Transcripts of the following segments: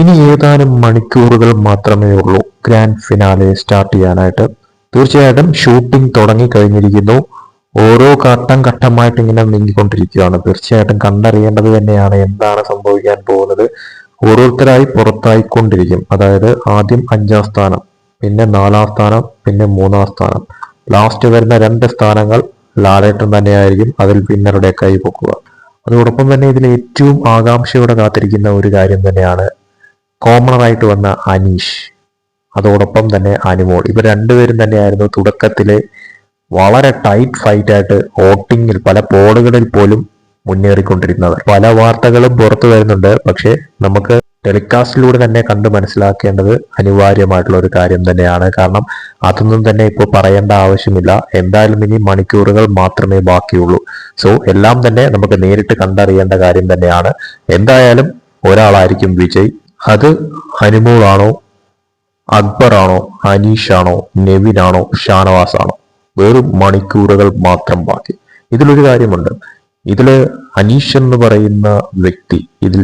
ഇനി ഏതാനും മണിക്കൂറുകൾ മാത്രമേ ഉള്ളൂ ഗ്രാൻഡ് ഫിനാലെ സ്റ്റാർട്ട് ചെയ്യാനായിട്ട്. തീർച്ചയായിട്ടും ഷൂട്ടിംഗ് തുടങ്ങി കഴിഞ്ഞിരിക്കുന്നു ഓരോ ഘട്ടം ഘട്ടമായിട്ട് ഇങ്ങനെ നീങ്ങിക്കൊണ്ടിരിക്കുകയാണ്. തീർച്ചയായിട്ടും കണ്ടറിയേണ്ടത് തന്നെയാണ് എന്താണ് സംഭവിക്കാൻ പോകുന്നത്. ഓരോരുത്തരായി പുറത്തായിക്കൊണ്ടിരിക്കും. അതായത് ആദ്യം അഞ്ചാം സ്ഥാനം പിന്നെ നാലാം സ്ഥാനം പിന്നെ മൂന്നാം സ്ഥാനം. ലാസ്റ്റ് വരുന്ന രണ്ട് സ്ഥാനങ്ങൾ ലാലേട്ടൻ തന്നെയായിരിക്കും അതിൽ വിന്നറുടെ കൈ പൊക്കുക. അതോടൊപ്പം തന്നെ ഇതിൽ ഏറ്റവും ആകാംക്ഷയോടെ കാത്തിരിക്കുന്ന ഒരു കാര്യം തന്നെയാണ് കോമണറായിട്ട് വന്ന അനീഷ്. അതോടൊപ്പം തന്നെ അനുമോൾ. ഇവർ രണ്ടുപേരും തന്നെയായിരുന്നു തുടക്കത്തിലെ വളരെ ടൈറ്റ് ഫൈറ്റ് ആയിട്ട് വോട്ടിങ്ങിൽ പല പോളുകളിൽ പോലും മുന്നേറിക്കൊണ്ടിരുന്നത്. പല വാർത്തകളും പുറത്തു വരുന്നുണ്ട്. പക്ഷേ നമുക്ക് ടെലികാസ്റ്റിലൂടെ തന്നെ കണ്ട് മനസ്സിലാക്കേണ്ടത് അനിവാര്യമായിട്ടുള്ള ഒരു കാര്യം തന്നെയാണ്. കാരണം അതൊന്നും തന്നെ ഇപ്പോൾ പറയേണ്ട ആവശ്യമില്ല. എന്തായാലും ഇനി മണിക്കൂറുകൾ മാത്രമേ ബാക്കിയുള്ളൂ. സോ എല്ലാം തന്നെ നമുക്ക് നേരിട്ട് കണ്ടറിയേണ്ട കാര്യം തന്നെയാണ്. എന്തായാലും ഒരാളായിരിക്കും വിജയ്. അത് ഹനിമൂളാണോ അക്ബറാണോ? അനീഷാണോ നെവിനാണോ? ഷാനവാസ് ആണോ വെറും മണിക്കൂറുകൾ മാത്രം ബാക്കി. ഇതിലൊരു കാര്യമുണ്ട്. ഇതിൽ അനീഷ് എന്ന് പറയുന്ന വ്യക്തി ഇതിൽ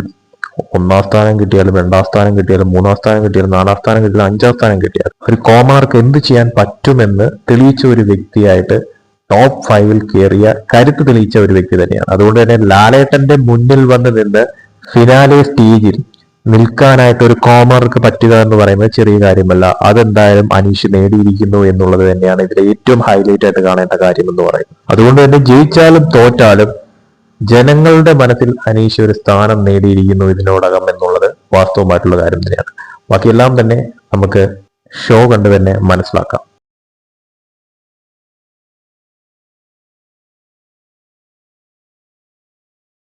ഒന്നാം സ്ഥാനം കിട്ടിയാലും രണ്ടാം സ്ഥാനം കിട്ടിയാലും മൂന്നാം സ്ഥാനം കിട്ടിയാലും നാലാം സ്ഥാനം കിട്ടിയാലും അഞ്ചാം സ്ഥാനം കിട്ടിയാലും ഒരു കോമണർക്ക് എന്ത് ചെയ്യാൻ പറ്റുമെന്ന് തെളിയിച്ച ഒരു വ്യക്തിയായിട്ട് ടോപ്പ് ഫൈവിൽ കയറിയ കരുത്ത് തെളിയിച്ച ഒരു വ്യക്തി തന്നെയാണ്. അതുകൊണ്ട് തന്നെ ലാലേട്ടന്റെ മുന്നിൽ വന്ന് നിന്ന് ഫിനാലെ സ്റ്റേജിൽ നിൽക്കാനായിട്ട് ഒരു കോമർക്ക് പറ്റുക എന്ന് പറയുന്നത് ചെറിയ കാര്യമല്ല. അതെന്തായാലും അനീഷ് നേടിയിരിക്കുന്നു എന്നുള്ളത് തന്നെയാണ് ഇതിലെ ഏറ്റവും ഹൈലൈറ്റ് ആയിട്ട് കാണേണ്ട കാര്യം എന്ന് പറയുന്നത്. അതുകൊണ്ട് തന്നെ ജയിച്ചാലും തോറ്റാലും ജനങ്ങളുടെ മനസ്സിൽ അനീഷ് ഒരു സ്ഥാനം നേടിയിരിക്കുന്നു ഇതിനോടകം എന്നുള്ളത് വാസ്തവമായിട്ടുള്ള കാര്യം തന്നെയാണ്. ബാക്കിയെല്ലാം തന്നെ നമുക്ക് ഷോ കണ്ട് തന്നെ മനസ്സിലാക്കാം.